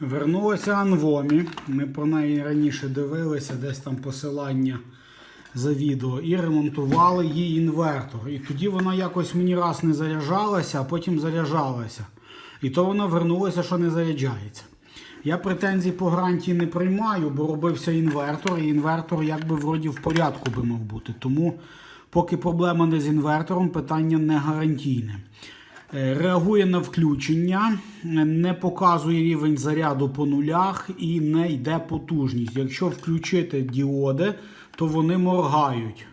Вернулася Анвомі. Ми про неї раніше дивилися, десь там посилання за відео, і ремонтували її інвертор. І тоді вона якось мені раз не заряджалася, а потім заряджалася. І то вона вернулася, що не заряджається. Я претензій по гарантії не приймаю, бо робився інвертор, і інвертор якби вроді в порядку би мав бути. Тому поки проблема не з інвертором, питання не гарантійне. Е, Реагує на включення, е, не показує рівень заряду по нулях і не йде потужність. Якщо включити діоди, то вони моргають.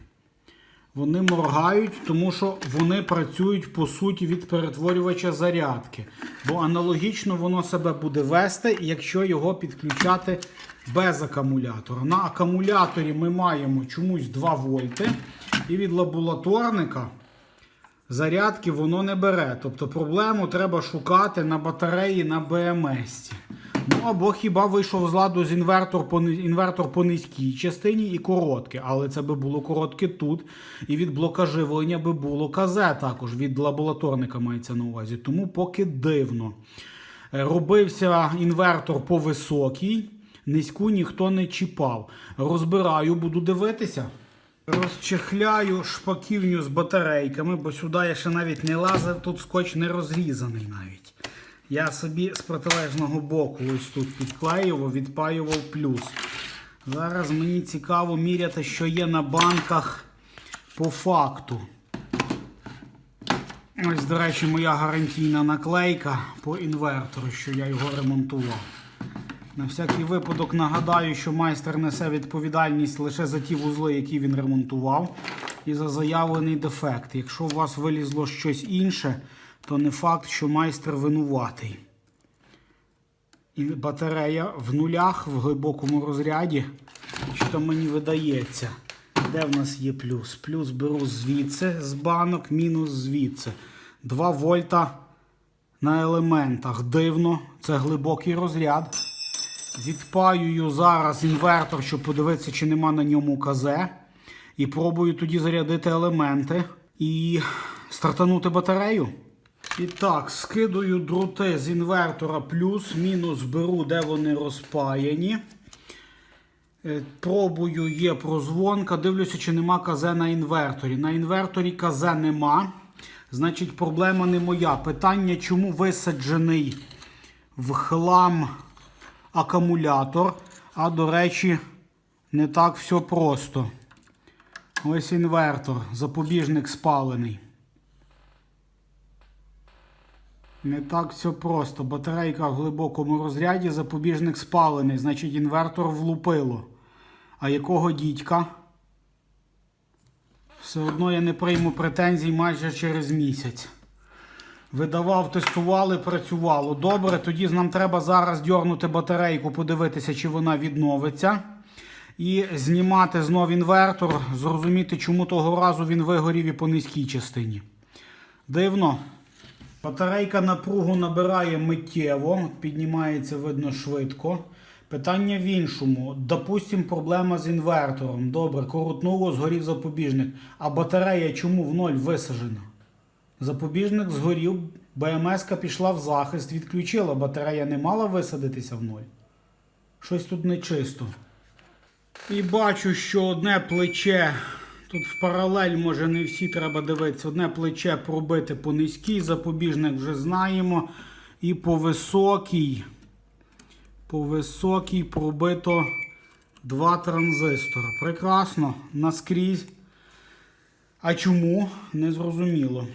Вони моргають, тому що вони працюють по суті від перетворювача зарядки. Бо аналогічно воно себе буде вести, якщо його підключати без акумулятора. На акумуляторі ми маємо чомусь 2 вольти, і від лабораторника зарядки воно не бере. Тобто проблему треба шукати на батареї на БМС. Ну або хіба вийшов з ладу з інвертор по, інвертор по низькій частині і коротке, але це би було коротке тут. І від блока живлення би було КЗ також, від лабораторника мається на увазі. Тому поки дивно. Е, Робився інвертор по високій, низьку ніхто не чіпав. Розбираю, буду дивитися. Розчехляю шпаківню з батарейками, бо сюди я ще навіть не лазив, тут скотч не розрізаний навіть. Я собі з протилежного боку ось тут підклеював, відпаював плюс. Зараз мені цікаво міряти, що є на банках по факту. Ось, до речі, моя гарантійна наклейка по інвертору, що я його ремонтував. На всякий випадок нагадаю, що майстер несе відповідальність лише за ті вузли, які він ремонтував, і за заявлений дефект. Якщо у вас вилізло щось інше, то не факт, що майстер винуватий. І батарея в нулях в глибокому розряді, що мені видається. Де в нас є плюс? Плюс беру звідси з банок, мінус звідси. 2 вольта на елементах. Дивно, це глибокий розряд. Відпаюю зараз інвертор, щоб подивитися, чи нема на ньому КЗ. І пробую тоді зарядити елементи і стартанути батарею. І так, скидую дроти з інвертора плюс-мінус беру, де вони розпаяні. Е, Пробую, є прозвонка. Дивлюся, чи нема КЗ на інверторі. На інверторі КЗ нема. Значить, проблема не моя. Питання, чому висаджений в хлам акумулятор. А до речі, не так все просто. Ось інвертор, запобіжник спалений. Не так все просто. Батарейка в глибокому розряді, запобіжник спалений, значить інвертор влупило. А якого дідька? Все одно я не прийму претензій майже через місяць. Видавав, тестували, працювало. Добре, тоді нам треба зараз дьорнути батарейку, подивитися, чи вона відновиться. І знімати знов інвертор, зрозуміти, чому того разу він вигорів і по низькій частині. Дивно. Батарейка напругу набирає миттєво, піднімається видно швидко. Питання в іншому. Допустим, проблема з інвертором. Добре, коротнуло, згорів запобіжник. А батарея чому в ноль висаджена? Запобіжник згорів, БМС пішла в захист, відключила, батарея не мала висадитися в ноль. Щось тут нечисто. І бачу, що одне плече, тут в паралель, може не всі треба дивитися, одне плече пробити по низькій, запобіжник вже знаємо. І по високій, по високій пробито два транзистори. Прекрасно, наскрізь. А чому? Незрозуміло.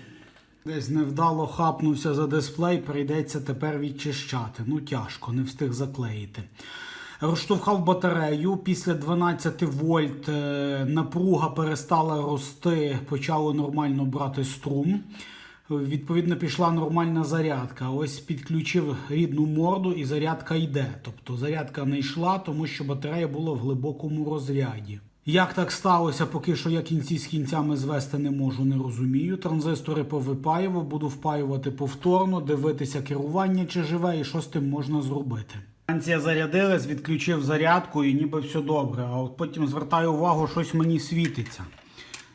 Десь невдало хапнувся за дисплей, прийдеться тепер відчищати. Ну тяжко, не встиг заклеїти. Розштовхав батарею. Після 12 вольт е, напруга перестала рости, почало нормально брати струм. Відповідно, пішла нормальна зарядка. Ось підключив рідну морду і зарядка йде. Тобто зарядка не йшла, тому що батарея була в глибокому розряді. Як так сталося, поки що я кінці з кінцями звести не можу, не розумію. Транзистори повипаював, буду впаювати повторно, дивитися керування, чи живе, і що з тим можна зробити. Станція зарядилась, відключив зарядку і ніби все добре. А от потім звертаю увагу, щось мені світиться.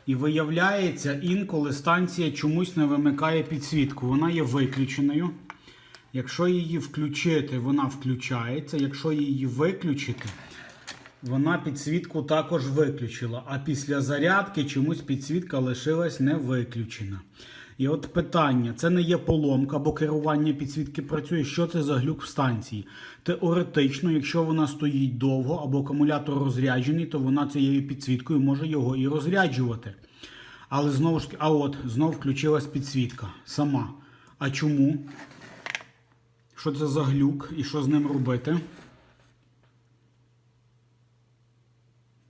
І виявляється, інколи станція чомусь не вимикає підсвітку. Вона є виключеною. Якщо її включити, вона включається. Якщо її виключити, вона підсвітку також виключила. А після зарядки чомусь підсвітка лишилась не виключена. І от питання: це не є поломка, бо керування підсвітки працює. Що це за глюк в станції? Теоретично, якщо вона стоїть довго або акумулятор розряджений, то вона цією підсвіткою може його і розряджувати. Але знову ж таки, а от знов включилась підсвітка сама. А чому? Що це за глюк і що з ним робити?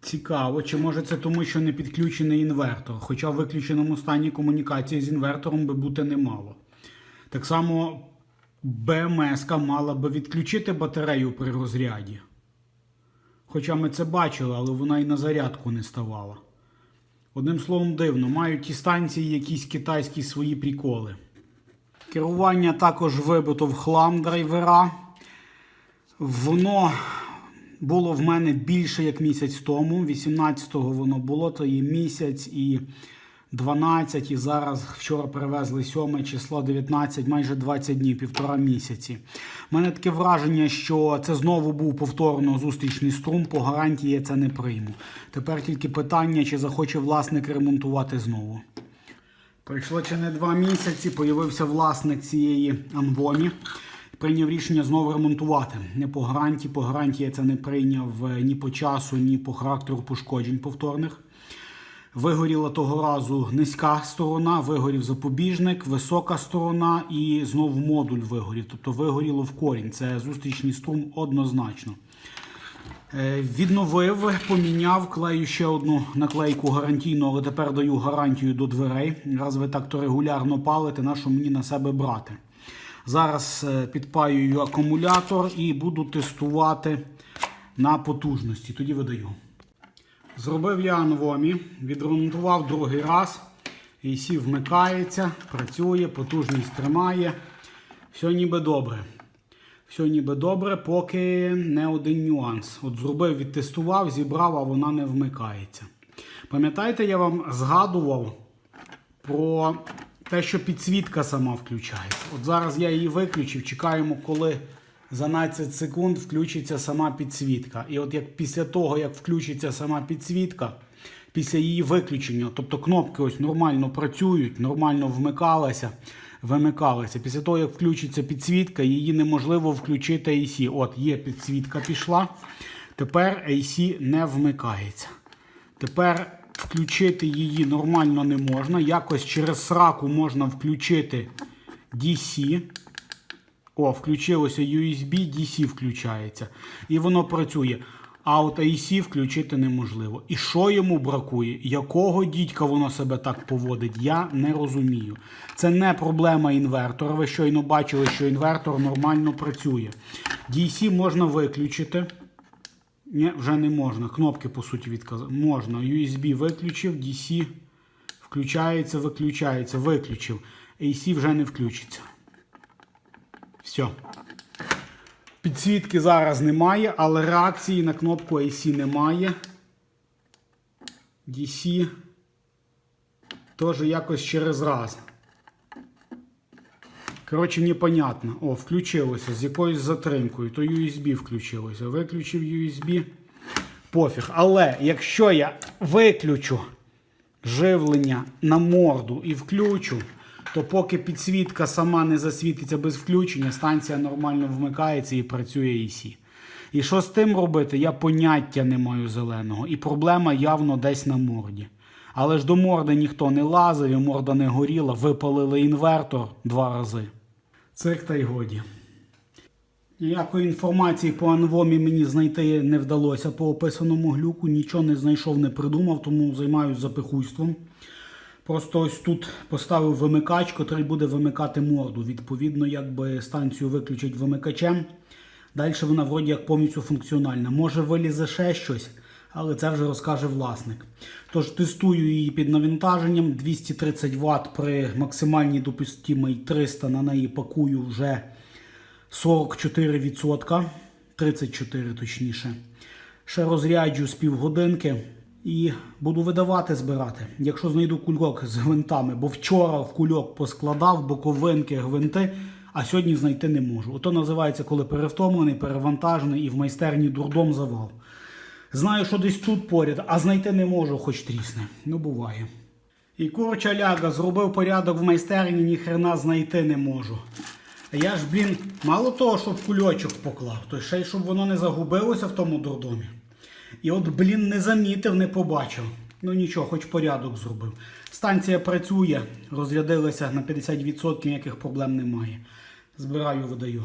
Цікаво, чи може це тому, що не підключений інвертор, хоча в виключеному стані комунікації з інвертором би бути не мало. Так само БМС мала би відключити батарею при розряді. Хоча ми це бачили, але вона і на зарядку не ставала. Одним словом, дивно, мають ті станції якісь китайські свої приколи. Керування також вибито в хлам драйвера. Воно було в мене більше як місяць тому. 18-го воно було, то і місяць, і 12, і зараз вчора перевезли 7 число, 19, майже 20 днів, півтора місяці. У мене таке враження, що це знову був повторно зустрічний струм, по гарантії я це не прийму. Тепер тільки питання, чи захоче власник ремонтувати знову. Пройшло чи не два місяці, появився власник цієї Анвоні. Прийняв рішення знову ремонтувати. Не по гарантії, по гарантії я це не прийняв е, ні по часу, ні по характеру пошкоджень повторних. Вигоріла того разу низька сторона, вигорів запобіжник, висока сторона і знову модуль вигорів. Тобто вигоріло в корінь. Це зустрічний струм однозначно. Е, Відновив, поміняв, клею ще одну наклейку гарантійну, але тепер даю гарантію до дверей. Раз ви так то регулярно палите, на що мені на себе брати. Зараз е, підпаюю акумулятор і буду тестувати на потужності. Тоді видаю. Зробив я анвомі, відремонтував другий раз. AC вмикається, працює, потужність тримає. Все ніби добре. Все ніби добре, поки не один нюанс. От зробив, відтестував, зібрав, а вона не вмикається. Пам'ятаєте, я вам згадував про те, що підсвітка сама включається. От зараз я її виключив, чекаємо, коли за 12 секунд включиться сама підсвітка. І от як після того, як включиться сама підсвітка, після її виключення, тобто кнопки ось нормально працюють, нормально вмикалися, вимикалися. Після того, як включиться підсвітка, її неможливо включити AC. От є підсвітка пішла. Тепер AC не вмикається. Тепер включити її нормально не можна. Якось через сраку можна включити DC. О, включилося USB, DC включається. І воно працює. А от AC включити неможливо. І що йому бракує? Якого дідька воно себе так поводить? Я не розумію. Це не проблема інвертора. Ви щойно бачили, що інвертор нормально працює. DC можна виключити. Ні, вже не можна. Кнопки, по суті, відказав. Можна. USB виключив, DC включається, виключається, виключив. AC вже не включиться. Все. Підсвітки зараз немає, але реакції на кнопку AC немає. DC теж якось через раз. Коротше, непонятно. О, включилося з якоюсь затримкою. То USB включилося. Виключив USB. Пофіг. Але якщо я виключу живлення на морду і включу, то поки підсвітка сама не засвітиться без включення, станція нормально вмикається і працює AC. І що з тим робити, я поняття не маю зеленого. І проблема явно десь на морді. Але ж до морди ніхто не лазив, і морда не горіла, випалили інвертор два рази. Цирк та й годі. Ніякої інформації по анвомі мені знайти не вдалося по описаному глюку. Нічого не знайшов, не придумав, тому займаюся запихуйством. Просто ось тут поставив вимикач, котрий буде вимикати морду. Відповідно, якби станцію виключить вимикачем. Далі вона вроді як повністю функціональна. Може вилізе ще щось, але це вже розкаже власник. Тож тестую її під навантаженням. 230 Вт при максимальній допустимій 300 на неї пакую вже 44%, 34 точніше. Ще розряджу з півгодинки і буду видавати, збирати. Якщо знайду кульок з гвинтами, бо вчора в кульок поскладав боковинки, гвинти, а сьогодні знайти не можу. Ото називається, коли перевтомлений, перевантажений і в майстерні дурдом завал. Знаю, що десь тут поряд, а знайти не можу, хоч трісне. Ну, буває. І курча ляга зробив порядок в майстерні, ніхрена знайти не можу. Я ж, блін, мало того, що в кульочок поклав, то ще й щоб воно не загубилося в тому дурдомі. І от, блін, не замітив, не побачив. Ну нічого, хоч порядок зробив. Станція працює, розрядилася на 50%, ніяких проблем немає. Збираю, видаю.